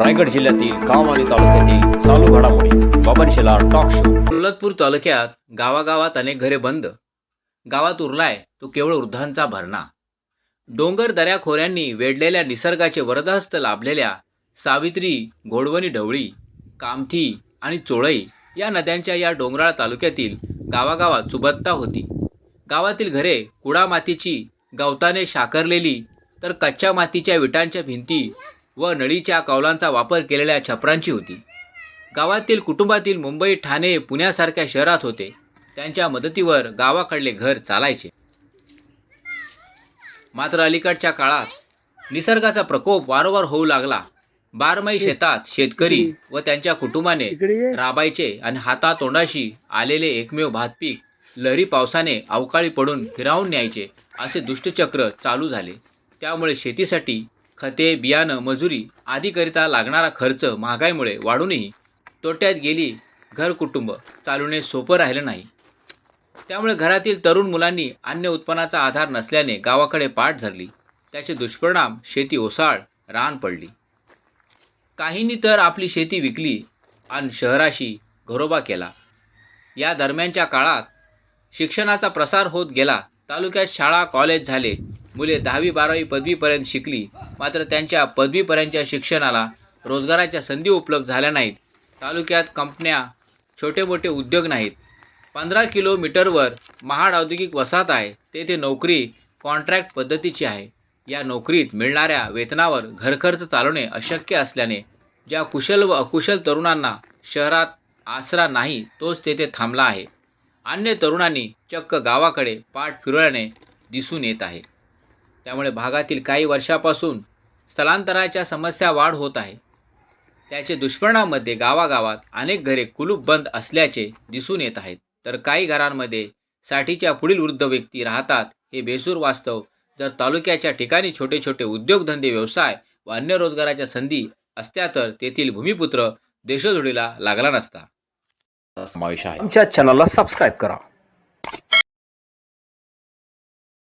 रायगड जिल्ह्यातील काम आणि तालुक्यातील चालू घडामोडी. बाबनशिला टॉक शो दौलतपूर तालुक्यात गावागावात अनेक घरे बंद. गावात उरलाय तो केवळ वृद्धांचा भरणा. डोंगर दऱ्या खोऱ्यांनी वेढलेल्या निसर्गाचे वरदहस्त लाभलेल्या सावित्री घोडवणी ढवळी कामथी आणि चोळई या नद्यांच्या या डोंगराळ तालुक्यातील गावागावात सुबत्ता होती. गावातील घरे कुडा मातीची गवताने शाकरलेली तर कच्च्या मातीच्या विटांच्या भिंती व नळीच्या कौलांचा वापर केलेल्या छपरांची होती. गावातील कुटुंबातील मुंबई ठाणे पुण्यासारख्या शहरात होते. त्यांच्या मदतीवर गावाकडले घर चालायचे. मात्र अलीकडच्या काळात निसर्गाचा प्रकोप वारंवार होऊ लागला. बारमाही शेतात शेतकरी व त्यांच्या कुटुंबाने राबायचे आणि हातातोंडाशी आलेले एकमेव भातपीक लहरी पावसाने अवकाळी पडून हिरावून न्यायचे असे दुष्टचक्र चालू झाले. त्यामुळे शेतीसाठी खते बियाणं मजुरी आदीकरिता लागणारा खर्च महागाईमुळे वाढूनही तोट्यात गेली घर कुटुंब. चालवणे सोपं राहिलं नाही. त्यामुळे घरातील तरुण मुलांनी अन्य उत्पन्नाचा आधार नसल्याने गावाकडे पाठ धरली. त्याचे दुष्परिणाम शेती ओसाळ रान पडली. काहींनी तर आपली शेती विकली आणि शहराशी घरोबा केला. या दरम्यानच्या काळात शिक्षणाचा प्रसार होत गेला. तालुक्यात शाळा कॉलेज झाले. मुले दहावी बारावी पदवीपर्यंत शिकली. मात्र त्यांच्या पदवीपर्यंतच्या शिक्षणाला रोजगाराच्या संधी उपलब्ध झाल्या नाहीत. तालुक्यात कंपन्या छोटे मोठे उद्योग नाहीत. पंधरा किलोमीटरवर महाड औद्योगिक वसाहत आहे. तेथे नोकरी कॉन्ट्रॅक्ट पद्धतीची आहे. या नोकरीत मिळणाऱ्या वेतनावर घरखर्च चालवणे अशक्य असल्याने ज्या कुशल व अकुशल तरुणांना शहरात आसरा नाही तोच तेथे थांबला आहे. अन्य तरुणांनी चक्क गावाकडे पाठ फिरवल्याने दिसून येत आहे. त्यामुळे भागातील काही वर्षापासून स्थलांतराच्या समस्या वाढ होत आहे. त्याचे दुष्परिणामामध्ये गावागावात अनेक घरे कुलूप बंद असल्याचे दिसून येत आहेत. तर काही घरांमध्ये साठीच्या पुढील वृद्ध व्यक्ती राहतात हे बेसूर वास्तव. जर तालुक्याच्या ठिकाणी छोटे छोटे उद्योगधंदे व्यवसाय व अन्य रोजगाराच्या संधी असत्या तर तेथील भूमिपुत्र देशोधडीला लागला नसता. समावेश आहे. आमच्या चॅनलला सबस्क्राईब करा.